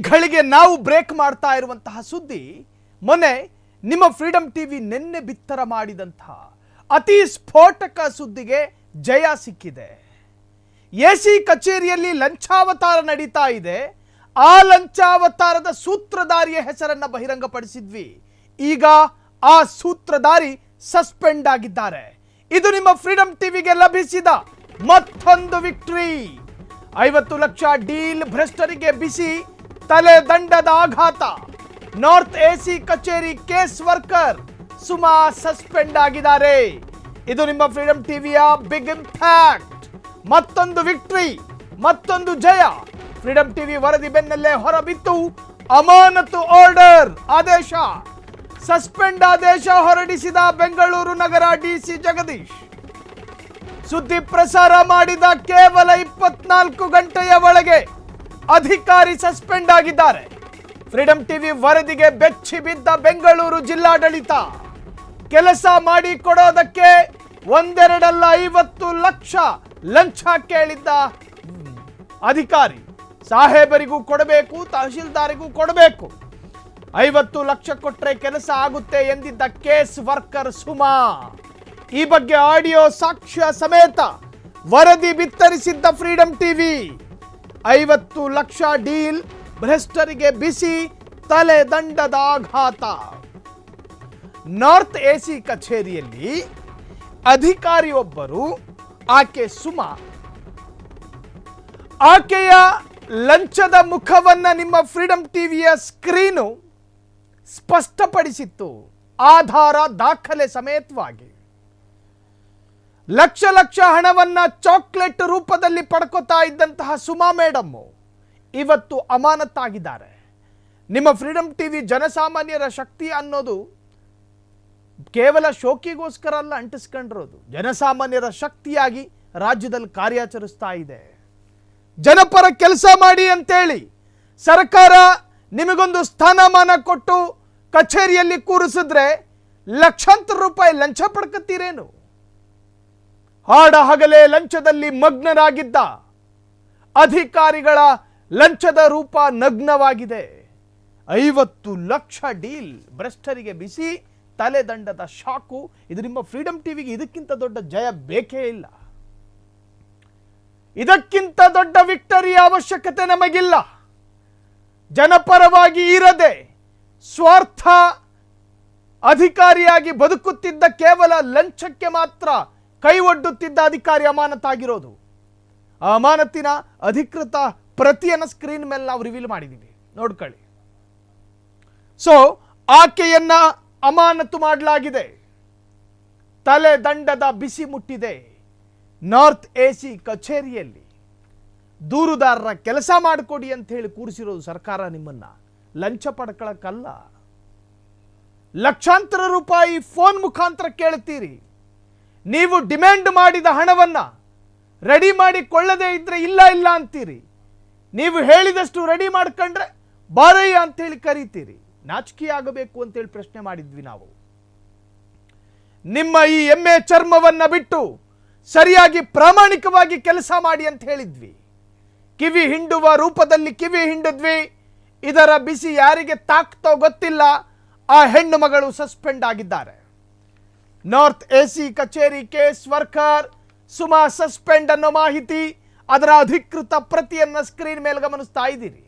ಗಳಿಗೆ ನಾವು ಬ್ರೇಕ್ ಮಾಡ್ತಾ ಇರುವಂತಹ ಸುದ್ದಿ ಮೊನ್ನೆ ನಿಮ್ಮ ಫ್ರೀಡಮ್ ಟಿವಿ ನಿನ್ನೆ ಬಿತ್ತರ ಮಾಡಿದಂತಹ ಅತಿ ಸ್ಫೋಟಕ ಸುದ್ದಿಗೆ ಜಯ ಸಿಕ್ಕಿದೆ. ಎಸಿ ಕಚೇರಿಯಲ್ಲಿ ಲಂಚಾವತಾರ ನಡೀತಾ ಇದೆ. ಆ ಲಂಚಾವತಾರದ ಸೂತ್ರಧಾರಿಯ ಹೆಸರನ್ನ ಬಹಿರಂಗಪಡಿಸಿದ್ವಿ. ಈಗ ಆ ಸೂತ್ರಧಾರಿ ಸಸ್ಪೆಂಡ್ ಆಗಿದ್ದಾರೆ. ಇದು ನಿಮ್ಮ ಫ್ರೀಡಂ ಟಿವಿಗೆ ಲಭಿಸಿದ ಮತ್ತೊಂದು ವಿಕ್ಟ್ರಿ. ಐವತ್ತು ಲಕ್ಷ ಡೀಲ್ ಭ್ರಷ್ಟರಿಗೆ ಬಿಸಿ ತಲೆ ದಂಡದ ಆಘಾತ. ನಾರ್ತ್ ಎಸಿ ಕಚೇರಿ ಕೇಸ್ ವರ್ಕರ್ ಸುಮಾ ಸಸ್ಪೆಂಡ್ ಆಗಿದ್ದಾರೆ. ಇದು ನಿಮ್ಮ ಫ್ರೀಡಮ್ ಟಿವಿಯ ಬಿಗ್ ಇಂಪ್ಯಾಕ್ಟ್. ಮತ್ತೊಂದು ವಿಕ್ಟ್ರಿ, ಮತ್ತೊಂದು ಜಯ. ಫ್ರೀಡಮ್ ಟಿವಿ ವರದಿ ಬೆನ್ನಲ್ಲೇ ಹೊರಬಿತ್ತು ಅಮಾನತು ಆರ್ಡರ್ ಆದೇಶ. ಸಸ್ಪೆಂಡ್ ಆದೇಶ ಹೊರಡಿಸಿದ ಬೆಂಗಳೂರು ನಗರ ಡಿಸಿ ಜಗದೀಶ್. ಸುದ್ದಿ ಪ್ರಸಾರ ಮಾಡಿದ ಕೇವಲ ಇಪ್ಪತ್ನಾಲ್ಕು ಗಂಟೆಯ ಒಳಗೆ ಅಧಿಕಾರಿ ಸಸ್ಪೆಂಡ್ ಆಗಿದ್ದಾರೆ. ಫ್ರೀಡಂ ಟಿವಿ ವರದಿಗೆ ಬೆಚ್ಚಿ ಬಿದ್ದ ಬೆಂಗಳೂರು ಜಿಲ್ಲಾಡಳಿತ. ಕೆಲಸ ಮಾಡಿ ಕೊಡೋದಕ್ಕೆ ಒಂದೆರಡಲ್ಲ ಐವತ್ತು ಲಕ್ಷ ಲಂಚ ಕೇಳಿದ್ದ ಅಧಿಕಾರಿ. ಸಾಹೇಬರಿಗೂ ಕೊಡಬೇಕು, ತಹಶೀಲ್ದಾರಿಗೂ ಕೊಡಬೇಕು. ಐವತ್ತು ಲಕ್ಷ ಕೊಟ್ರೆ ಕೆಲಸ ಆಗುತ್ತೆ ಎಂದಿದ್ದ ಕೇಸ್ ವರ್ಕರ್ ಸುಮಾ. ಈ ಬಗ್ಗೆ ಆಡಿಯೋ ಸಾಕ್ಷ್ಯ ಸಮೇತ ವರದಿ ಬಿತ್ತರಿಸಿದ್ದ ಫ್ರೀಡಂ ಟಿವಿ. ಐವತ್ತು ಲಕ್ಷ ಡೀಲ್ ಭ್ರಷ್ಟರಿಗೆ ಬಿಸಿ ತಲೆ ದಂಡದ ಆಘಾತ. ನಾರ್ತ್ ಎಸಿ ಕಚೇರಿಯಲ್ಲಿ ಅಧಿಕಾರಿಯೊಬ್ಬರು ಆಕೆ ಸುಮಾ. ಆಕೆಯ ಲಂಚದ ಮುಖವನ್ನ ನಿಮ್ಮ ಫ್ರೀಡಂ ಟಿವಿಯ ಸ್ಕ್ರೀನು ಸ್ಪಷ್ಟಪಡಿಸಿತ್ತು. ಆಧಾರ ದಾಖಲೆ ಸಮೇತವಾಗಿ. ಲಕ್ಷ ಲಕ್ಷ ಹಣವನ್ನ ಚಾಕ್ಲೇಟ್ ರೂಪದಲ್ಲಿ ಪಡ್ಕೋತಾ ಇದ್ದಂತಹ ಸುಮಾ ಮೇಡಮ್ ಇವತ್ತು ಅಮಾನತ್ತಾಗಿದ್ದಾರೆ. ನಿಮ್ಮ ಫ್ರೀಡಂ ಟಿವಿ ಜನಸಾಮಾನ್ಯರ ಶಕ್ತಿ ಅನ್ನೋದು ಕೇವಲ ಶೋಕಿಗೋಸ್ಕರ ಅಲ್ಲ, ಅಂಟಿಸ್ಕೊಂಡಿರೋದು. ಜನಸಾಮಾನ್ಯರ ಶಕ್ತಿಯಾಗಿ ರಾಜ್ಯದಲ್ಲಿ ಕಾರ್ಯಾಚರಿಸ್ತಾ ಇದೆ. ಜನಪರ ಕೆಲಸ ಮಾಡಿ ಅಂತೇಳಿ ಸರ್ಕಾರ ನಿಮಗೊಂದು ಸ್ಥಾನಮಾನ ಕೊಟ್ಟು ಕಚೇರಿಯಲ್ಲಿ ಕೂರಿಸಿದ್ರೆ ಲಕ್ಷಾಂತರ ರೂಪಾಯಿ ಲಂಚ ಪಡ್ಕತ್ತೀರೇನು? ಹಾಡ ಹಗಲೇ ಲಂಚದಲ್ಲಿ ಮಗ್ನರಾಗಿದ್ದ ಅಧಿಕಾರಿಗಳ ಲಂಚದ ರೂಪ ನಗ್ನವಾಗಿದೆ. ಐವತ್ತು ಲಕ್ಷ ಡೀಲ್ ಭ್ರಷ್ಟರಿಗೆ ಬಿಸಿ ತಲೆದಂಡದ ಶಾಕು. ಇದು ನಿಮ್ಮ ಫ್ರೀಡಂ ಟಿವಿಗೆ ಇದಕ್ಕಿಂತ ದೊಡ್ಡ ಜಯ ಬೇಕೇ ಇಲ್ಲ. ಇದಕ್ಕಿಂತ ದೊಡ್ಡ ವಿಕ್ಟರಿಯ ಅವಶ್ಯಕತೆ ನಮಗಿಲ್ಲ. ಜನಪರವಾಗಿ ಇರದೆ ಸ್ವಾರ್ಥ ಅಧಿಕಾರಿಯಾಗಿ ಬದುಕುತ್ತಿದ್ದ ಕೇವಲ ಲಂಚಕ್ಕೆ ಮಾತ್ರ ಕೈ ಒಡ್ಡುತ್ತಿದ್ದ ಅಧಿಕಾರಿ ಅಮಾನತಾಗಿರೋದು. ಆ ಅಮಾನತಿನ ಅಧಿಕೃತ ಪ್ರತಿಯನ್ನು ಸ್ಕ್ರೀನ್ ಮೇಲೆ ನಾವು ರಿವೀಲ್ ಮಾಡಿದ್ದೀವಿ ನೋಡ್ಕೊಳ್ಳಿ. ಸೊ ಆಕೆಯನ್ನ ಅಮಾನತು ಮಾಡಲಾಗಿದೆ. ತಲೆ ದಂಡದ ಬಿಸಿ ಮುಟ್ಟಿದೆ. ನಾರ್ತ್ ಎಸಿ ಕಚೇರಿಯಲ್ಲಿ. ದೂರುದಾರರ ಕೆಲಸ ಮಾಡಿಕೊಡಿ ಅಂತ ಹೇಳಿ ಕೂರಿಸಿರೋದು ಸರ್ಕಾರ ನಿಮ್ಮನ್ನ. ಲಂಚ ಪಡ್ಕೊಳಕ್ಕಲ್ಲ. ಲಕ್ಷಾಂತರ ರೂಪಾಯಿ ಫೋನ್ ಮುಖಾಂತರ ಕೇಳ್ತೀರಿ. ನೀವು ಡಿಮ್ಯಾಂಡ್ ಮಾಡಿದ ಹಣವನ್ನ ರೆಡಿ ಮಾಡಿ ಕೊಳ್ಳದೇ ಇದ್ರೆ ಇಲ್ಲ ಇಲ್ಲ ಅಂತೀರಿ. ನೀವು ಹೇಳಿದಷ್ಟು ರೆಡಿ ಮಾಡ್ಕೊಂಡ್ರೆ ಬಾರಯ್ಯ ಅಂತೇಳಿ ಕರೀತೀರಿ. ನಾಚಿಕೆ ಆಗಬೇಕು ಅಂತೇಳಿ ಪ್ರಶ್ನೆ ಮಾಡಿದ್ವಿ ನಾವು. ನಿಮ್ಮ ಈ ಎಮ್ಮೆ ಚರ್ಮವನ್ನು ಬಿಟ್ಟು ಸರಿಯಾಗಿ ಪ್ರಾಮಾಣಿಕವಾಗಿ ಕೆಲಸ ಮಾಡಿ ಅಂತ ಹೇಳಿದ್ವಿ. ಕಿವಿ ಹಿಂಡುವ ರೂಪದಲ್ಲಿ ಕಿವಿ ಹಿಂಡಿದ್ವಿ. ಇದರ ಬಿಸಿ ಯಾರಿಗೆ ತಾಕ್ತೋ ಗೊತ್ತಿಲ್ಲ. ಆ ಹೆಣ್ಣು ಮಗಳು ಸಸ್ಪೆಂಡ್ ಆಗಿದ್ದಾರೆ. ನಾರ್ತ್ ಎಸಿ ಕಚೇರಿ ಕೇಸ್ ವರ್ಕರ್ ಸುಮಾ ಸಸ್ಪೆಂಡ್ ಅನ್ನೋ ಮಾಹಿತಿ ಅದರ ಅಧಿಕೃತ ಪ್ರತಿಯನ್ನ ಸ್ಕ್ರೀನ್ ಮೇಲೆ ಗಮನಿಸ್ತಾ ಇದ್ದೀರಿ.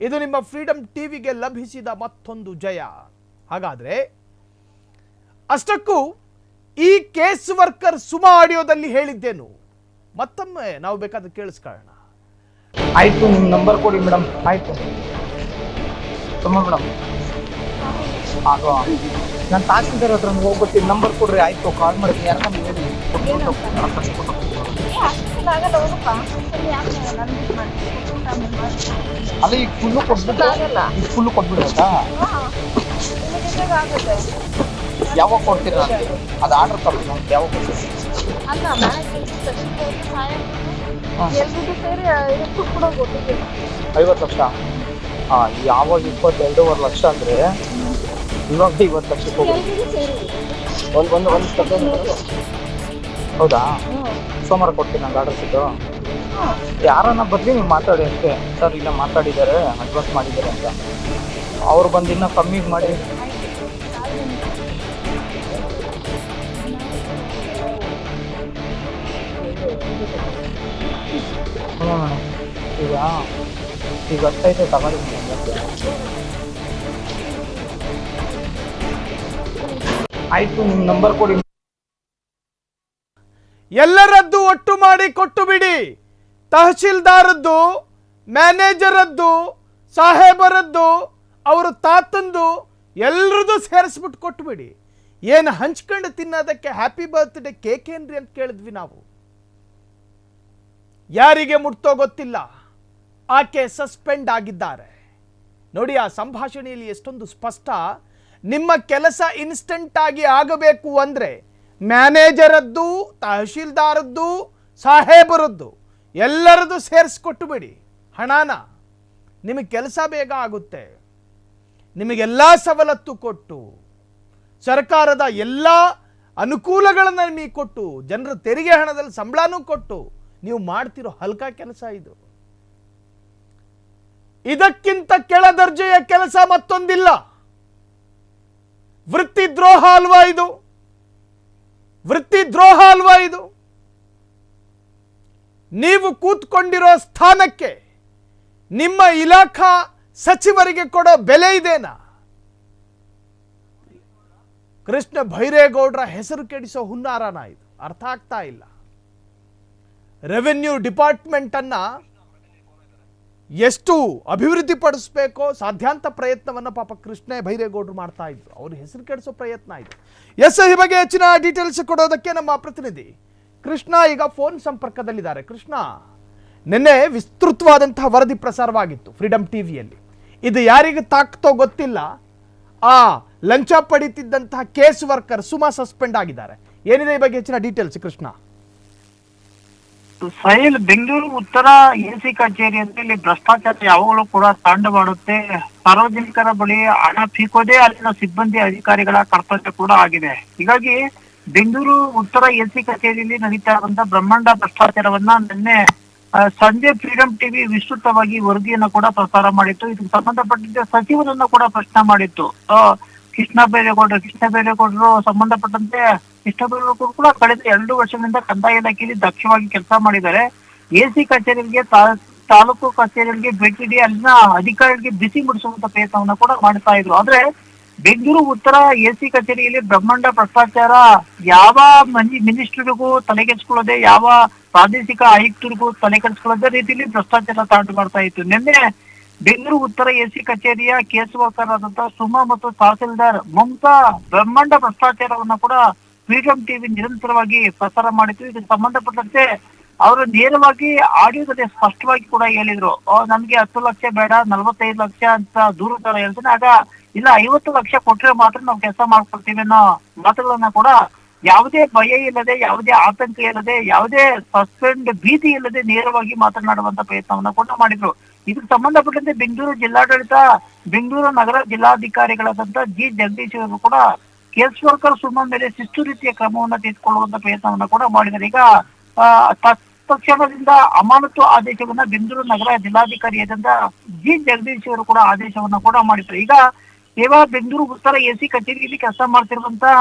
ಇದು ನಿಮ್ಮ ಫ್ರೀಡಂ ಟಿವಿಗೆ ಲಭಿಸಿದ ಮತ್ತೊಂದು ಜಯ. ಹಾಗಾದ್ರೆ ಅಷ್ಟಕ್ಕೂ ಈ ಕೇಸ್ ವರ್ಕರ್ ಸುಮಾ ಆಡಿಯೋದಲ್ಲಿ ಹೇಳಿದ್ದೇನು. ಮತ್ತೊಮ್ಮೆ ನಾವು ಬೇಕಾದ್ರೆ ಕೇಳಿಸ್ಕೊಳ್ಳೋಣ. ಆಯ್ತು ನಿಮ್ಮ ನಂಬರ್ ಕೊಡಿ ಮೇಡಮ್ ಆಯ್ತು. ತುಂಬ ಮೇಡಮ್ ನಾನು ತಹಸೀಲ್ದಾರ್ ಹತ್ರ ಹೋಗ್ಬಿಟ್ಟು ನಂಬರ್ ಕೊಡ್ರಿ ಆಯ್ತು ಕಾಲ್ ಮಾಡಿ ಯಾರನ್ನ ಹೇಳಿ. ನಾನು ಮಾಡ್ತೀನಿ. ಮಾಡ್ತೀನಿ. ಅಲ್ಲ ಈಗ ಫುಲ್ಲು ಕೊಟ್ಬಿಟ್ಟು. ಈಗ ಫುಲ್ಲು ಕೊಟ್ಬಿಡ್ಬೇಕಾ ಯಾವಾಗ ಕೊಡ್ತೀರಾ ಅದು ಆರ್ಡರ್ ತಗೊಳ್ಳಿ ನಾವು ಯಾವಾಗ ಕೊಡ್ತೀರಾ? ಅಲ್ಲ ನಾಳೆ ಕೆಲಸ ತಕ್ಷಣ ಸಹಾಯ ಹಾಂ. ಎಲ್ರಿಗೂ ಸೇರಿ ಎಷ್ಟು ಕೂಡ ಒಟ್ಟಿಗೆ ಐವತ್ತು ಲಕ್ಷ? ಹಾಂ ಯಾವಾಗ ಇಪ್ಪತ್ತೆರಡೂವರೆ ಲಕ್ಷ ಅಂದರೆ ಇವಾಗ ಇವತ್ತು ಲಕ್ಷಕ್ಕೆ ಒಂದು ಒಂದು ಒಂದು ತಗೊಂಡು ಹೌದಾ? ಸೋಮವಾರ ಕೊಡ್ತೀನಿ ನಂಗೆ ಆರ್ಡರ್ ಸಿಟ್ಟು ಯಾರನ್ನ ಬದಲಿ ನೀವು ಮಾತಾಡಿ ಅಷ್ಟೇ. ಸರ್, ಇಲ್ಲ ಮಾತಾಡಿದ್ದಾರೆ ಅಡ್ವಾನ್ಸ್ ಮಾಡಿದ್ದಾರೆ ಅಂತ. ಅವ್ರು ಬಂದು ಇನ್ನೂ ಕಮ್ಮಿ ಮಾಡಿ. ಹ್ಞೂ ಈಗ ಈಗ ಹತ್ತೈತೆ ತಗೊಳ್ಳಿ. ಆಯಿತು ನಂಬರ್ ಕೊಡಿ. ಎಲ್ಲರದ್ದು ಒಟ್ಟು ಮಾಡಿ ಕೊಟ್ಟು ಬಿಡಿ. ತಹಶೀಲ್ದಾರದ್ದು, ಮ್ಯಾನೇಜರದ್ದು, ಸಾಹೇಬರದ್ದು, ಅವರ ತಾತಂದು ಎಲ್ರದ್ದು ಸೇರಿಸ್ಬಿಟ್ಟು ಕೊಟ್ಟು ಬಿಡಿ. ಏನು ಹಂಚ್ಕೊಂಡು ತಿನ್ನೋದಕ್ಕೆ ಹ್ಯಾಪಿ ಬರ್ತ್ಡೇ ಕೇಕ್ ಏನ್ರಿ ಅಂತ ಕೇಳಿದ್ವಿ ನಾವು. ಯಾರಿಗೆ ಮುಟ್ತೋ ಗೊತ್ತಿಲ್ಲ. ಆಕೆ ಸಸ್ಪೆಂಡ್ ಆಗಿದ್ದಾರೆ. ನೋಡಿ, ಆ ಸಂಭಾಷಣೆಯಲ್ಲಿ ಎಷ್ಟೊಂದು ಸ್ಪಷ್ಟ ನಿಮ್ಮ ಕೆಲಸ ಇನ್ಸ್ಟೆಂಟ್ ಆಗಿ ಆಗಬೇಕು ಅಂದ್ರೆ ಮ್ಯಾನೇಜರದ್ದು ತಹಶೀಲ್ದಾರದ್ದು ಸಾಹೇಬರದ್ದು ಎಲ್ಲರದ್ದು ಸೇರಿಸ್ಕೊಟ್ಟು ಬಿಡಿ. ಹಣನ. ನಿಮಗೆ ಕೆಲಸ ಬೇಗ ಆಗುತ್ತೆ. ನಿಮಗೆಲ್ಲ ಸವಲತ್ತು ಕೊಟ್ಟು, ಸರ್ಕಾರದ ಎಲ್ಲ ಅನುಕೂಲಗಳನ್ನು ನಿಮಗೆ ಕೊಟ್ಟು, ಜನರ ತೆರಿಗೆ ಹಣದಲ್ಲಿ ಸಂಬಳನೂ ಕೊಟ್ಟು ನೀವು ಮಾಡ್ತಿರೋ ಹಲ್ಕ ಕೆಲಸ ಇದು. ಇದಕ್ಕಿಂತ ಕೆಳ ದರ್ಜೆಯ ಕೆಲಸ ಮತ್ತೊಂದಿಲ್ಲ. ವೃತ್ತಿ ದ್ರೋಹ ಅಲ್ವಾ ಇದು? ವೃತ್ತಿ ದ್ರೋಹ ಅಲ್ವಾ ಇದು? ನೀವು ಕೂತ್ಕೊಂಡಿರೋ ಸ್ಥಾನಕ್ಕೆ ನಿಮ್ಮ ಇಲಾಖಾ ಸಚಿವರಿಗೆ ಕೊಡೋ ಬೆಲೆ ಇದೇನಾ? ಕೃಷ್ಣ ಭೈರೇಗೌಡರ ಹೆಸರು ಕೆಡಿಸೋ ಹುನ್ನಾರನ ಇದು. ಅರ್ಥ ಆಗ್ತಾ ಇಲ್ಲ. ರೆವೆನ್ಯೂ ಡಿಪಾರ್ಟ್ಮೆಂಟ್ ಅನ್ನ ಎಷ್ಟು ಅಭಿವೃದ್ಧಿ ಪಡಿಸ್ಬೇಕೋ ಸಾಧ್ಯಾಂತ ಪ್ರಯತ್ನವನ್ನು ಪಾಪ ಕೃಷ್ಣ ಭೈರೇಗೌಡರು ಮಾಡ್ತಾ ಇದ್ರು. ಅವ್ರ ಹೆಸರು ಕೆಡಿಸೋ ಪ್ರಯತ್ನ ಆಯಿತು ಎಸ್ ಈ ಬಗ್ಗೆ ಹೆಚ್ಚಿನ ಡೀಟೇಲ್ಸ್ ಕೊಡೋದಕ್ಕೆ ನಮ್ಮ ಪ್ರತಿನಿಧಿ ಕೃಷ್ಣ ಈಗ ಫೋನ್ ಸಂಪರ್ಕದಲ್ಲಿದ್ದಾರೆ. ಕೃಷ್ಣ, ನಿನ್ನೆ ವಿಸ್ತೃತವಾದಂತಹ ವರದಿ ಪ್ರಸಾರವಾಗಿತ್ತು ಫ್ರೀಡಮ್ ಟಿವಿಯಲ್ಲಿ ಇದು ಯಾರಿಗೆ ತಾಕ್ತೋ ಗೊತ್ತಿಲ್ಲ. ಆ ಲಂಚ ಪಡೀತಿದ್ದಂತಹ ಕೇಸ್ ವರ್ಕರ್ ಸುಮಾ ಸಸ್ಪೆಂಡ್ ಆಗಿದ್ದಾರೆ. ಏನಿದೆ ಈ ಬಗ್ಗೆ ಹೆಚ್ಚಿನ ಡೀಟೇಲ್ಸ್ ಕೃಷ್ಣ? ಸೈಲ್ ಬೆಂಗಳೂರು ಉತ್ತರ ಎಸಿ ಅಂದ್ರೆ ಇಲ್ಲಿ ಭ್ರಷ್ಟಾಚಾರ ಯಾವಾಗಲೂ ಕೂಡ ತಾಂಡವಾಡುತ್ತೆ ಸಾರ್ವಜನಿಕರ ಬಳಿ ಹಣ ಪೀಕೋದೇ ಅಲ್ಲಿನ ಸಿಬ್ಬಂದಿ ಅಧಿಕಾರಿಗಳ ಕರ್ತವ್ಯ ಕೂಡ ಆಗಿದೆ. ಹೀಗಾಗಿ ಬೆಂಗಳೂರು ಉತ್ತರ ಎಸಿ ಕಚೇರಿಯಲ್ಲಿ ನಡೀತಾ ಇರುವಂತಹ ಬ್ರಹ್ಮಾಂಡ ಭ್ರಷ್ಟಾಚಾರವನ್ನ ನಿನ್ನೆ ಸಂಜೆ ಫ್ರೀಡಂ ಟಿವಿ ವಿಸ್ತೃತವಾಗಿ ವರದಿಯನ್ನ ಕೂಡ ಪ್ರಸಾರ ಮಾಡಿತ್ತು. ಇದಕ್ಕೆ ಸಂಬಂಧಪಟ್ಟಂತೆ ಸಚಿವರನ್ನ ಕೂಡ ಪ್ರಶ್ನೆ ಮಾಡಿತ್ತು. ಕೃಷ್ಣ ಬೈರೇಗೌಡರು ಕೃಷ್ಣ ಬೈರೇಗೌಡರು ಸಂಬಂಧಪಟ್ಟಂತೆ ಬೈರೇಗೌಡರು ಕೂಡ ಕಳೆದ ಎರಡು ವರ್ಷಗಳಿಂದ ಕಂದಾಯ ಇಲಾಖೆಯಲ್ಲಿ ದಕ್ಷವಾಗಿ ಕೆಲಸ ಮಾಡಿದ್ದಾರೆ. ಎಸಿ ಕಚೇರಿಗೆ ತಾಲೂಕು ಕಚೇರಿಗೆ ಭೇಟಿ ನೀಡಿ ಅಲ್ಲಿನ ಅಧಿಕಾರಿಗಳಿಗೆ ಬಿಸಿ ಮುಡಿಸುವಂತ ಪ್ರಯತ್ನವನ್ನ ಕೂಡ ಮಾಡ್ತಾ ಇದ್ರು. ಆದ್ರೆ ಬೆಂಗಳೂರು ಉತ್ತರ ಎಸಿ ಕಚೇರಿಯಲ್ಲಿ ಬ್ರಹ್ಮಾಂಡ ಭ್ರಷ್ಟಾಚಾರ ಯಾವ ಮನಿ ಮಿನಿಸ್ಟರ್ಗೂ ತಲೆಗೆಡ್ಸ್ಕೊಳ್ಳದೆ ಯಾವ ಪ್ರಾದೇಶಿಕ ಆಯುಕ್ತರಿಗೂ ತಲೆಕೆಡಿಸ್ಕೊಳ್ಳದೆ ರೀತಿಯಲ್ಲಿ ಭ್ರಷ್ಟಾಚಾರ ತಾಂಡು ಮಾಡ್ತಾ ಇತ್ತು. ನಿನ್ನೆ ಬೆಂಗಳೂರು ಉತ್ತರ ಎಸಿ ಕಚೇರಿಯ ಕೇಸ್ ವರ್ಕರ್ ಆದಂತಹ ಸುಮಾ ಮತ್ತು ತಹಸೀಲ್ದಾರ್ ಮಮತಾ ಬ್ರಹ್ಮಾಂಡ ಭ್ರಷ್ಟಾಚಾರವನ್ನ ಕೂಡ ಫ್ರೀಡಂ ಟಿವಿ ನಿರಂತರವಾಗಿ ಪ್ರಸಾರ ಮಾಡಿತ್ತು ಇದಕ್ಕೆ ಸಂಬಂಧಪಟ್ಟಂತೆ ಅವರು ನೇರವಾಗಿ ಆಡಿಯೋದಲ್ಲಿ ಸ್ಪಷ್ಟವಾಗಿ ಕೂಡ ಹೇಳಿದ್ರು. "ಆ, ನಮ್ಗೆ ಹತ್ತು ಲಕ್ಷ ಬೇಡ ನಲವತ್ತೈದು ಲಕ್ಷ ಅಂತ ದೂರ ತರ ಹೇಳ್ತಾನೆ. ಆಗ ಇಲ್ಲ ಐವತ್ತು ಲಕ್ಷ ಕೊಟ್ರೆ ಮಾತ್ರ ನಾವು ಕೆಲಸ ಮಾಡ್ಕೊಡ್ತೀವಿ ಅನ್ನೋ ಮಾತುಗಳನ್ನ ಕೂಡ ಯಾವುದೇ ಭಯ ಇಲ್ಲದೆ ಯಾವುದೇ ಆತಂಕ ಇಲ್ಲದೆ ಯಾವುದೇ ಸಸ್ಪೆಂಡ್ ಭೀತಿ ಇಲ್ಲದೆ ನೇರವಾಗಿ ಮಾತನಾಡುವಂತ ಪ್ರಯತ್ನವನ್ನ ಕೂಡ ಮಾಡಿದ್ರು. ಇದಕ್ಕೆ ಸಂಬಂಧಪಟ್ಟಂತೆ ಬೆಂಗಳೂರು ಜಿಲ್ಲಾಡಳಿತ ಬೆಂಗಳೂರು ನಗರ ಜಿಲ್ಲಾಧಿಕಾರಿಗಳಾದಂತ ಜಿ. ಜಗದೀಶ್ ಅವರು ಕೂಡ ಕೇಸ್ ವರ್ಕರ್ ಸುಮ್ಮ ಮೇಲೆ ಶಿಸ್ತು ರೀತಿಯ ಕ್ರಮವನ್ನ ತೆಗೆದುಕೊಳ್ಳುವಂತ ಪ್ರಯತ್ನವನ್ನ ಕೂಡ ಮಾಡಿದ್ದಾರೆ. ಈಗ ತಕ್ಷಣದಿಂದ ಅಮಾನತು ಆದೇಶವನ್ನ ಬೆಂಗಳೂರು ನಗರ ಜಿಲ್ಲಾಧಿಕಾರಿಯಾದಂತ ಜಿ. ಜಗದೀಶ್ ಅವರು ಕೂಡ ಆದೇಶವನ್ನ ಕೂಡ ಮಾಡಿದ್ರು ಈಗ ಸೇವಾ ಬೆಂಗಳೂರು ಉತ್ತರ ಎಸಿ ಕಚೇರಿಯಲ್ಲಿ ಕೆಲಸ ಮಾಡ್ತಿರುವಂತಹ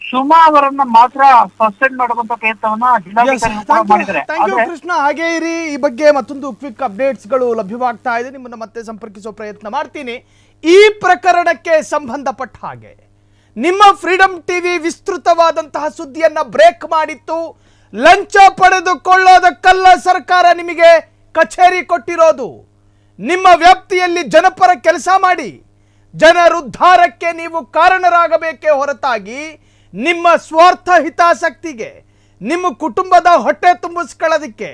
ಸುಮಾ ಅವರನ್ನ ಮಾತ್ರ ಸಸ್ಪೆಂಡ್ ಮಾಡುವಂತ ಪ್ರಯತ್ನವನ್ನ ಜಿಲ್ಲಾಧಿಕಾರಿ ಕೂಡ ಮಾಡಿದ್ದಾರೆ. ಕೃಷ್ಣ. ಹಾಗೆ ಇರಿ. ಈ ಬಗ್ಗೆ ಮತ್ತೊಂದು ಕ್ವಿಕ್ ಅಪ್ಡೇಟ್ಸ್ಗಳು ಲಭ್ಯವಾಗ್ತಾ ಇದೆ. ನಿಮ್ಮನ್ನ ಮತ್ತೆ ಸಂಪರ್ಕಿಸೋ ಪ್ರಯತ್ನ ಮಾಡ್ತೀನಿ. ಈ ಪ್ರಕರಣಕ್ಕೆ ಸಂಬಂಧಪಟ್ಟ ಹಾಗೆ. ನಿಮ್ಮ ಫ್ರೀಡಂ ಟಿವಿ ವಿಸ್ತೃತವಾದಂತಹ ಸುದ್ದಿಯನ್ನ ಬ್ರೇಕ್ ಮಾಡಿತ್ತು. ಲಂಚ ಪಡೆದುಕೊಳ್ಳೋದಕ್ಕಲ್ಲ ಸರ್ಕಾರ ನಿಮಗೆ ಕಚೇರಿ ಕೊಟ್ಟಿರೋದು. ನಿಮ್ಮ ವ್ಯಾಪ್ತಿಯಲ್ಲಿ ಜನಪರ ಕೆಲಸ ಮಾಡಿ. ಜನರುದ್ಧಾರಕ್ಕೆ ನೀವು ಕಾರಣರಾಗಬೇಕೇ ಹೊರತಾಗಿ ನಿಮ್ಮ ಸ್ವಾರ್ಥ ಹಿತಾಸಕ್ತಿಗೆ, ನಿಮ್ಮ ಕುಟುಂಬದ ಹೊಟ್ಟೆ ತುಂಬಿಸ್ಕೊಳ್ಳೋದಕ್ಕೆ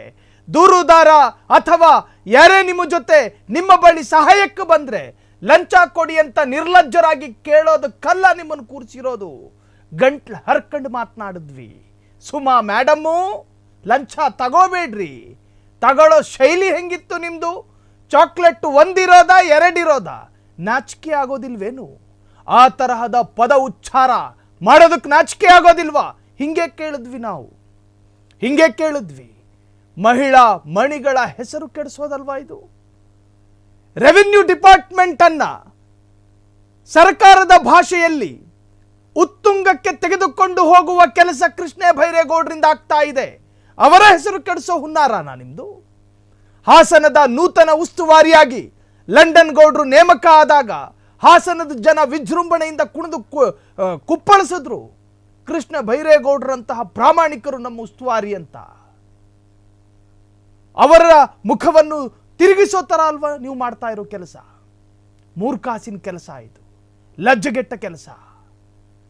ದೂರುದಾರ ಅಥವಾ ಯಾರೇ ನಿಮ್ಮ ಜೊತೆ ನಿಮ್ಮ ಬಳಿ ಸಹಾಯಕ್ಕೆ ಬಂದ್ರೆ ಲಂಚ ಕೊಡಿ ಅಂತ ನಿರ್ಲಜ್ಜರಾಗಿ ಕೇಳೋದು ಕಲ್ಲ ನಿಮ್ಮನ್ನು ಕೂರಿಸಿರೋದು. ಗಂಟ್ಲು ಹರ್ಕಂಡು ಮಾತನಾಡಿದ್ವಿ. ಸುಮಾ ಮೇಡಮ್ಮು ಲಂಚ ತಗೋಬೇಡ್ರಿ. ತಗೊಳ್ಳೋ ಶೈಲಿ ಹೆಂಗಿತ್ತು ನಿಮ್ದು? ಚಾಕ್ಲೇಟ್ ಒಂದಿರೋದ, ಎರಡಿರೋದ? ನಾಚಿಕೆ ಆಗೋದಿಲ್ವೇನು? ಆ ತರಹದ ಪದ ಉಚ್ಚಾರ ಮಾಡೋದಕ್ಕೆ ನಾಚಿಕೆ ಆಗೋದಿಲ್ವಾ? ಹಿಂಗೆ ಕೇಳಿದ್ವಿ ನಾವು. ಹಿಂಗೆ ಕೇಳಿದ್ವಿ. ಮಹಿಳಾ ಮಣಿಗಳ ಹೆಸರು ಕೆಡಿಸೋದಲ್ವಾ ಇದು? ರೆವಿನ್ಯೂ ಡಿಪಾರ್ಟ್ಮೆಂಟ್ ಅನ್ನ ಸರ್ಕಾರದ ಭಾಷೆಯಲ್ಲಿ ಉತ್ತುಂಗಕ್ಕೆ ತೆಗೆದುಕೊಂಡು ಹೋಗುವ ಕೆಲಸ ಕೃಷ್ಣ ಬೈರೇಗೌಡರಿಂದ ಆಗ್ತಾ ಇದೆ. ಅವರ ಹೆಸರು ಕೆಡಿಸೋ ಹುನ್ನಾರಾನ ನಿಮ್ಮದು ಹಾಸನದ ನೂತನ ಉಸ್ತುವಾರಿಯಾಗಿ ಲಂಡನ್ ಗೌಡ್ರು ನೇಮಕ ಆದಾಗ ಹಾಸನದ ಜನ ವಿಜೃಂಭಣೆಯಿಂದ ಕುಣಿದು ಕುಪ್ಪಳಿಸಿದ್ರು. ಕೃಷ್ಣ ಬೈರೇಗೌಡರಂತಹ ಪ್ರಾಮಾಣಿಕರು ನಮ್ಮ ಉಸ್ತುವಾರಿ ಅಂತ. ಅವರ ಮುಖವನ್ನು ತಿರುಗಿಸೋ ಥರ ಅಲ್ವಾ ನೀವು ಮಾಡ್ತಾ ಇರೋ ಕೆಲಸ? ಮೂರ್ಖಾಸಿನ ಕೆಲಸ ಇದು. ಲಜ್ಜೆಗೆಟ್ಟ ಕೆಲಸ.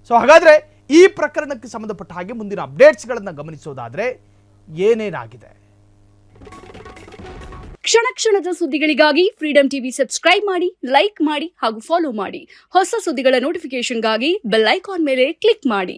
ಸೊ ಹಾಗಾದ್ರೆ ಈ ಪ್ರಕರಣಕ್ಕೆ ಸಂಬಂಧಪಟ್ಟ ಹಾಗೆ ಮುಂದಿನ ಅಪ್ಡೇಟ್ಸ್ಗಳನ್ನು ಗಮನಿಸೋದಾದ್ರೆ ಏನೇನಾಗಿದೆ? ಕ್ಷಣ ಕ್ಷಣದ ಸುದ್ದಿಗಳಿಗಾಗಿ ಫ್ರೀಡಂ ಟಿವಿ ಸಬ್ಸ್ಕ್ರೈಬ್ ಮಾಡಿ ಲೈಕ್ ಮಾಡಿ ಹಾಗೂ ಫಾಲೋ ಮಾಡಿ. ಹೊಸ ಸುದ್ದಿಗಳ ನೋಟಿಫಿಕೇಶನ್ಗಾಗಿ ಬೆಲ್ ಐಕಾನ್ ಮೇಲೆ ಕ್ಲಿಕ್ ಮಾಡಿ.